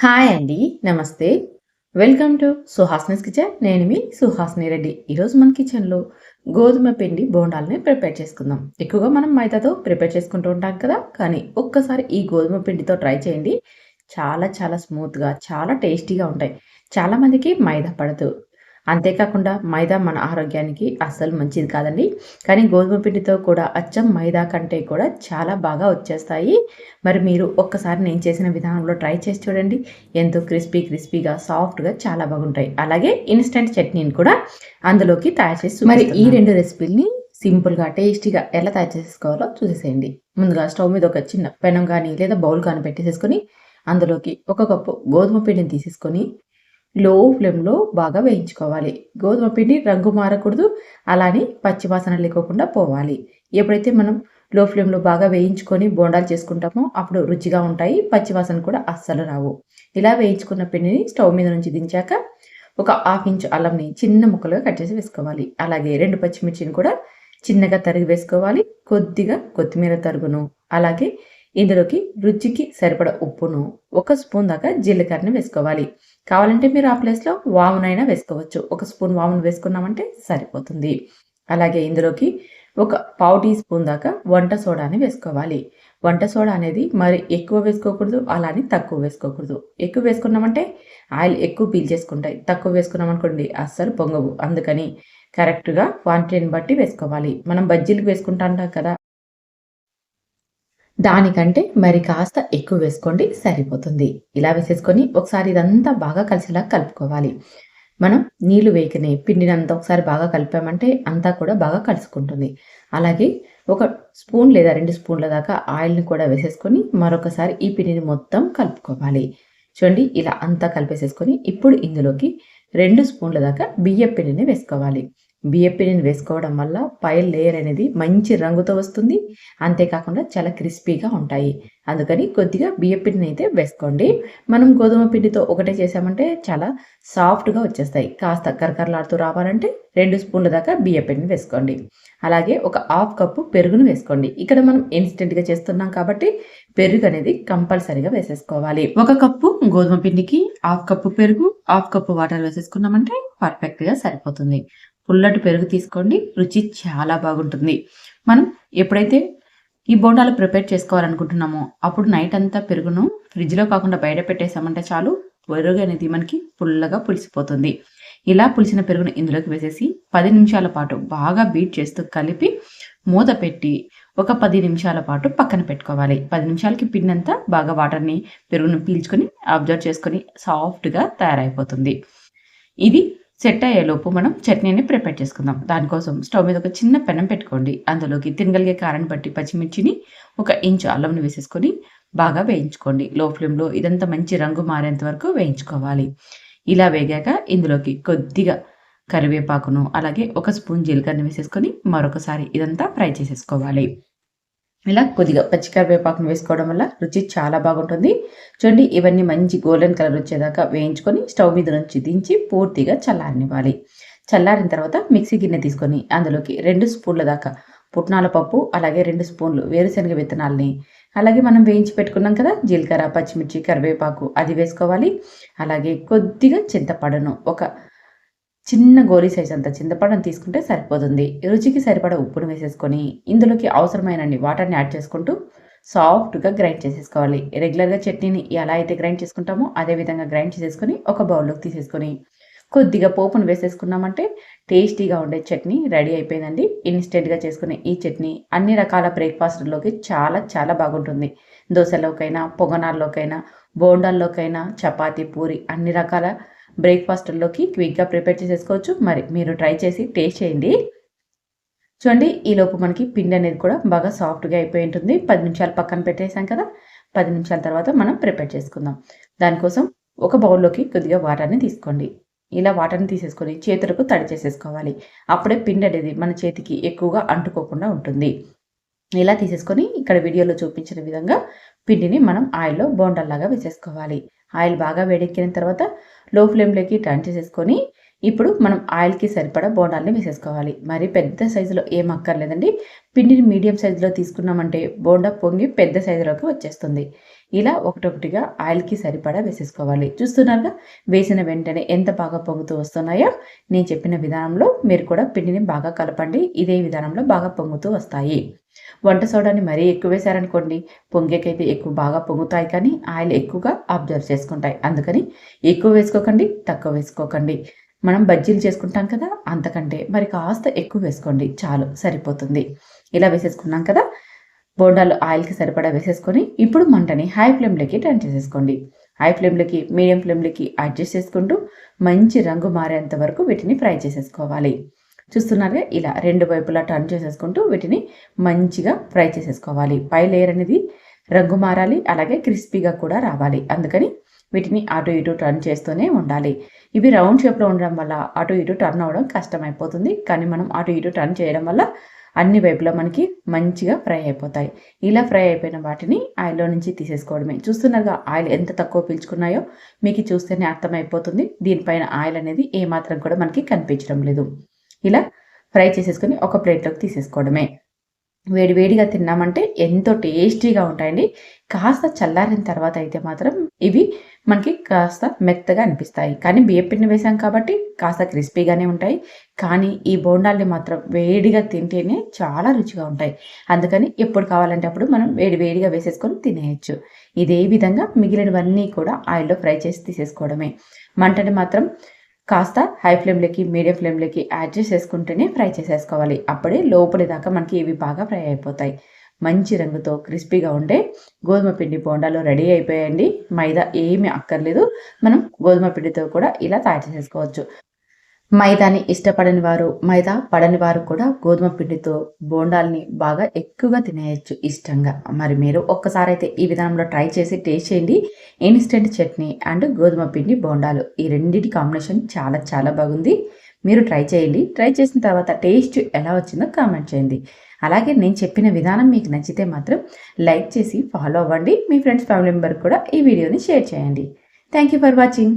Hi అండి నమస్తే. Welcome to Suhasini's kitchen. నేను మీ సుహాస్ని రెడ్డి. ఈరోజు మన కిచెన్లో గోధుమ పిండి బోండాలని ప్రిపేర్ చేసుకుందాం. ఎక్కువగా మనం మైదాతో ప్రిపేర్ చేసుకుంటూ ఉంటాం కదా కానీ ఒక్కసారి ఈ గోధుమ పిండితో ట్రై చేయండి. చాలా చాలా స్మూత్గా చాలా టేస్టీగా ఉంటాయి. చాలామందికి మైదా పడదు. అంతేకాకుండా మైదా మన ఆరోగ్యానికి అస్సలు మంచిది కాదండి. కానీ గోధుమ పిండితో కూడా అచ్చం మైదా కంటే కూడా చాలా బాగా వచ్చేస్తాయి. మరి మీరు ఒక్కసారి నేను చేసిన విధానంలో ట్రై చేసి చూడండి. ఎంతో క్రిస్పీ క్రిస్పీగా సాఫ్ట్గా చాలా బాగుంటాయి. అలాగే ఇన్స్టెంట్ చట్నీని కూడా అందులోకి తయారు చేసి మరి ఈ రెండు రెసిపీల్ని సింపుల్గా టేస్టీగా ఎలా తయారు చేసుకోవాలో చూసేసేయండి. ముందుగా స్టవ్ మీద ఒక చిన్న పెనం కానీ లేదా బౌల్ కానీ పెట్టేసేసుకొని అందులోకి ఒక కప్పు గోధుమ పిండిని తీసేసుకొని లో ఫ్లేమ్లో బాగా వేయించుకోవాలి. గోధుమ పిండి రంగు మారకూడదు. అలానే పచ్చివాసన లేకోకుండా పోవాలి. ఎప్పుడైతే మనం లో ఫ్లేమ్లో బాగా వేయించుకొని బోండాలు చేసుకుంటామో అప్పుడు రుచిగా ఉంటాయి. పచ్చివాసన కూడా అస్సలు రావు. ఇలా వేయించుకున్న పిండిని స్టవ్ మీద నుంచి దించాక ఒక హాఫ్ ఇంచ్ అల్లంని చిన్న ముక్కలుగా కట్ చేసి వేసుకోవాలి. అలాగే రెండు పచ్చిమిర్చిని కూడా చిన్నగా తరిగి వేసుకోవాలి. కొద్దిగా కొత్తిమీర తరుగును. అలాగే ఇందులోకి రుచికి సరిపడ ఉప్పును ఒక స్పూన్ దాకా జీలకర్రని వేసుకోవాలి. కావాలంటే మీరు ఆ ప్లేస్లో వామునైనా వేసుకోవచ్చు. ఒక స్పూన్ వామును వేసుకున్నామంటే సరిపోతుంది. అలాగే ఇందులోకి ఒక పావు టీ స్పూన్ దాకా వంట సోడాని వేసుకోవాలి. వంట సోడా అనేది మరి ఎక్కువ వేసుకోకూడదు అలానే తక్కువ వేసుకోకూడదు. ఎక్కువ వేసుకున్నామంటే ఆయిల్ ఎక్కువ పీల్ చేసుకుంటాయి. తక్కువ వేసుకున్నామనుకోండి అస్సలు పొంగవు. అందుకని కరెక్ట్గా క్వాంటిటీని బట్టి వేసుకోవాలి. మనం బజ్జీలకు వేసుకుంటాం కదా దానికంటే మరి కాస్త ఎక్కువ వేసుకోండి సరిపోతుంది. ఇలా వేసేసుకొని ఒకసారి ఇదంతా బాగా కలిసేలా కలుపుకోవాలి. మనం నీళ్ళు వేయకనే పిండిని అంతా ఒకసారి బాగా కలిపామంటే అంతా కూడా బాగా కలుసుకుంటుంది. అలాగే ఒక స్పూన్ లేదా రెండు స్పూన్ల దాకా ఆయిల్ని కూడా వేసేసుకొని మరొకసారి ఈ పిండిని మొత్తం కలుపుకోవాలి. చూడండి ఇలా అంతా కలిపేసేసుకొని ఇప్పుడు ఇందులోకి రెండు స్పూన్ల దాకా బియ్య పిండిని వేసుకోవాలి. బియ్యపిండిని వేసుకోవడం వల్ల పై లేయర్ అనేది మంచి రంగుతో వస్తుంది. అంతేకాకుండా చాలా క్రిస్పీగా ఉంటాయి. అందుకని కొద్దిగా బియ్యపిండిని అయితే వేసుకోండి. మనం గోధుమ పిండితో ఒకటే చేసామంటే చాలా సాఫ్ట్గా వచ్చేస్తాయి. కాస్త కరకరలాడుతూ రావాలంటే రెండు స్పూన్ల దాకా బియ్యపిండిని వేసుకోండి. అలాగే ఒక హాఫ్ కప్పు పెరుగును వేసుకోండి. ఇక్కడ మనం ఇన్స్టెంట్గా చేస్తున్నాం కాబట్టి పెరుగు అనేది కంపల్సరీగా వేసేసుకోవాలి. ఒక కప్పు గోధుమ పిండికి హాఫ్ కప్పు పెరుగు హాఫ్ కప్పు వాటర్ వేసేసుకున్నామంటే పర్ఫెక్ట్గా సరిపోతుంది. పుల్లటి పెరుగు తీసుకోండి. రుచి చాలా బాగుంటుంది. మనం ఎప్పుడైతే ఈ బోండాలు ప్రిపేర్ చేసుకోవాలనుకుంటున్నామో అప్పుడు నైట్ అంతా పెరుగును ఫ్రిడ్జ్లో కాకుండా బయట పెట్టేసామంటే చాలు పెరుగు అనేది మనకి పుల్లగా పులిసిపోతుంది. ఇలా పులిసిన పెరుగును ఇందులోకి వేసేసి పది నిమిషాల పాటు బాగా బీట్ చేస్తూ కలిపి మూత పెట్టి ఒక పది నిమిషాల పాటు పక్కన పెట్టుకోవాలి. పది నిమిషాలకి పిండంతా అంతా బాగా వాటర్ని పెరుగును పీల్చుకొని అబ్జర్వ్ చేసుకొని సాఫ్ట్గా తయారైపోతుంది. ఇది సెట్ అయ్యేలోపు మనం చట్నీని ప్రిపేర్ చేసుకుందాం. దానికోసం స్టవ్ మీద ఒక చిన్న పెనం పెట్టుకోండి. అందులోకి తినగలిగే కారాన్ని బట్టి పచ్చిమిర్చిని ఒక ఇంచు అల్లంని వేసేసుకొని బాగా వేయించుకోండి. లో ఫ్లేమ్లో ఇదంతా మంచి రంగు మారేంత వరకు వేయించుకోవాలి. ఇలా వేగాక ఇందులోకి కొద్దిగా కరివేపాకును అలాగే ఒక స్పూన్ జీలకర్రని వేసేసుకొని మరొకసారి ఇదంతా ఫ్రై చేసేసుకోవాలి. ఇలా కొద్దిగా పచ్చికరివేపాకును వేసుకోవడం వల్ల రుచి చాలా బాగుంటుంది. చూడండి ఇవన్నీ మంచి గోల్డెన్ కలర్ వచ్చేదాకా వేయించుకొని స్టవ్ మీద నుంచి దించి పూర్తిగా చల్లారనివ్వాలి. చల్లారిన తర్వాత మిక్సీ గిన్నె తీసుకొని అందులోకి రెండు స్పూన్ల దాకా పుట్నాల పప్పు అలాగే రెండు స్పూన్లు వేరుశనగ విత్తనాలని. అలాగే మనం వేయించి పెట్టుకున్నాం కదా జీలకర్ర పచ్చిమిర్చి కరివేపాకు అది వేసుకోవాలి. అలాగే కొద్దిగా చింతపడను ఒక చిన్న గోరీ సైజ్ అంత చింతపండును తీసుకుంటే సరిపోతుంది. రుచికి సరిపడ ఉప్పును వేసేసుకొని ఇందులోకి అవసరమైన వాటర్ని యాడ్ చేసుకుంటూ సాఫ్ట్గా గ్రైండ్ చేసేసుకోవాలి. రెగ్యులర్గా చట్నీని ఎలా అయితే గ్రైండ్ చేసుకుంటామో అదే విధంగా గ్రైండ్ చేసేసుకొని ఒక బౌల్లోకి తీసేసుకొని కొద్దిగా పోపును వేసేసుకున్నామంటే టేస్టీగా ఉండే చట్నీ రెడీ అయిపోయిందండి. ఇన్స్టెంట్గా చేసుకునే ఈ చట్నీ అన్ని రకాల బ్రేక్ఫాస్ట్లోకి చాలా చాలా బాగుంటుంది. దోశలోకైనా పొగనాల్లోకైనా బోండాల్లోకైనా చపాతీ పూరి అన్ని రకాల బ్రేక్ఫాస్ట్లోకి క్విక్గా ప్రిపేర్ చేసేసుకోవచ్చు. మరి మీరు ట్రై చేసి టేస్ట్ చేయండి. చూడండి ఈలోపు మనకి పిండి అనేది కూడా బాగా సాఫ్ట్గా అయిపోయి ఉంటుంది. పది నిమిషాలు పక్కన పెట్టేసాం కదా పది నిమిషాల తర్వాత మనం ప్రిపేర్ చేసుకుందాం. దానికోసం ఒక బౌల్లోకి కొద్దిగా వాటర్ని తీసుకోండి. ఇలా వాటర్ని తీసేసుకొని చేతులకు తడి చేసేసుకోవాలి. అప్పుడే పిండి అనేది మన చేతికి ఎక్కువగా అంటుకోకుండా ఉంటుంది. ఇలా తీసేసుకొని ఇక్కడ వీడియోలో చూపించిన విధంగా పిండిని మనం ఆయిల్లో బోండల్లాగా వేసేసుకోవాలి. ఆయిల్ బాగా వేడెక్కిన తర్వాత లో ఫ్లేమ్లోకి టర్న్ చేసేసుకొని ఇప్పుడు మనం ఆయిల్కి సరిపడా బోండాలని వేసేసుకోవాలి. మరి పెద్ద సైజులో ఏం అక్కర్లేదండి. పిండిని మీడియం సైజులో తీసుకున్నామంటే బోండా పొంగి పెద్ద సైజులోకి వచ్చేస్తుంది. ఇలా ఒకటొకటిగా ఆయిల్కి సరిపడా వేసేసుకోవాలి. చూస్తున్నారుగా? వేసిన వెంటనే ఎంత బాగా పొంగుతూ వస్తున్నాయో? నేను చెప్పిన విధానంలో మీరు కూడా పిండిని బాగా కలపండి. ఇదే విధానంలో బాగా పొంగుతూ వస్తాయి. వంట సోడాని మరీ ఎక్కువ వేశారనుకోండి పొంగేకైతే ఎక్కువ బాగా పొంగుతాయి కానీ ఆయిల్ ఎక్కువగా అబ్జర్వ్ చేసుకుంటాయి. అందుకని ఎక్కువ వేసుకోకండి తక్కువ వేసుకోకండి. మనం బజ్జీలు చేసుకుంటాం కదా అంతకంటే మరి కాస్త ఎక్కువ వేసుకోండి చాలు సరిపోతుంది. ఇలా వేసేసుకున్నాం కదా బోండాలు ఆయిల్కి సరిపడా వేసేసుకొని ఇప్పుడు మంటని హై ఫ్లేమ్లోకి టర్న్ చేసేసుకోండి. హై ఫ్లేమ్లోకి మీడియం ఫ్లేమ్లోకి అడ్జస్ట్ చేసుకుంటూ మంచి రంగు మారేంత వరకు వీటిని ఫ్రై చేసేసుకోవాలి. చూస్తున్నారుగా ఇలా రెండు వైపులా టర్న్ చేసేసుకుంటూ వీటిని మంచిగా ఫ్రై చేసేసుకోవాలి. పై లేయర్ అనేది రంగు మారాలి అలాగే క్రిస్పీగా కూడా రావాలి. అందుకని వీటిని అటు ఇటు టర్న్ చేస్తూనే ఉండాలి. ఇవి రౌండ్ షేప్లో ఉండడం వల్ల అటు ఇటు టర్న్ అవ్వడం కష్టమైపోతుంది. కానీ మనం అటు ఇటు టర్న్ చేయడం వల్ల అన్ని వైపులా మనకి మంచిగా ఫ్రై అయిపోతాయి. ఇలా ఫ్రై అయిపోయిన వాటిని ఆయిల్లో నుంచి తీసేసుకోవడమే. చూస్తున్నారుగా ఆయిల్ ఎంత తక్కువ పీల్చుకున్నాయో మీకు చూస్తేనే అర్థమైపోతుంది. దీనిపైన ఆయిల్ అనేది ఏమాత్రం కూడా మనకి కనిపించడం లేదు. ఇలా ఫ్రై చేసేసుకొని ఒక ప్లేట్లోకి తీసేసుకోవడమే. వేడివేడిగా తిన్నామంటే ఎంతో టేస్టీగా ఉంటాయండి. కాస్త చల్లారిన తర్వాత అయితే మాత్రం ఇవి మనకి కాస్త మెత్తగా అనిపిస్తాయి. కానీ బియ్యపిండి వేసాం కాబట్టి కాస్త క్రిస్పీగానే ఉంటాయి. కానీ ఈ బోండాల్ని మాత్రం వేడిగా తింటేనే చాలా రుచిగా ఉంటాయి. అందుకని ఎప్పుడు కావాలంటే అప్పుడు మనం వేడి వేడిగా వేసేసుకొని తినేయచ్చు. ఇదే విధంగా మిగిలినవన్నీ కూడా ఆయిల్లో ఫ్రై చేసి తీసేసుకోవడమే. మంటని మాత్రం కాస్త హై ఫ్లేమ్లోకి మీడియం ఫ్లేమ్లోకి అడ్జస్ట్ చేసేసుకుంటేనే ఫ్రై చేసేసుకోవాలి. అప్పుడే లోపలి దాకా మనకి ఇవి బాగా ఫ్రై అయిపోతాయి. మంచి రంగుతో క్రిస్పీగా ఉండే గోధుమ పిండి బోండాలు రెడీ అయిపోయాయండి. మైదా ఏమీ అక్కర్లేదు. మనం గోధుమ పిండితో కూడా ఇలా తయారు చేసేసుకోవచ్చు. మైదాని ఇష్టపడని వారు మైదా పడని వారు కూడా గోధుమ పిండితో బోండాల్ని బాగా ఎక్కువగా తినేయచ్చు ఇష్టంగా. మరి మీరు ఒక్కసారి అయితే ఈ విధానంలో ట్రై చేసి టేస్ట్ చేయండి. ఇన్స్టెంట్ చట్నీ అండ్ గోధుమ పిండి బోండాలు ఈ రెండింటి కాంబినేషన్ చాలా చాలా బాగుంది. మీరు ట్రై చేయండి. ట్రై చేసిన తర్వాత టేస్ట్ ఎలా వచ్చిందో కామెంట్ చేయండి. అలాగే నేను చెప్పిన విధానం మీకు నచ్చితే మాత్రం లైక్ చేసి ఫాలో అవ్వండి. మీ ఫ్రెండ్స్ ఫ్యామిలీ మెంబర్ కూడా ఈ వీడియోని షేర్ చేయండి. Thank you for watching.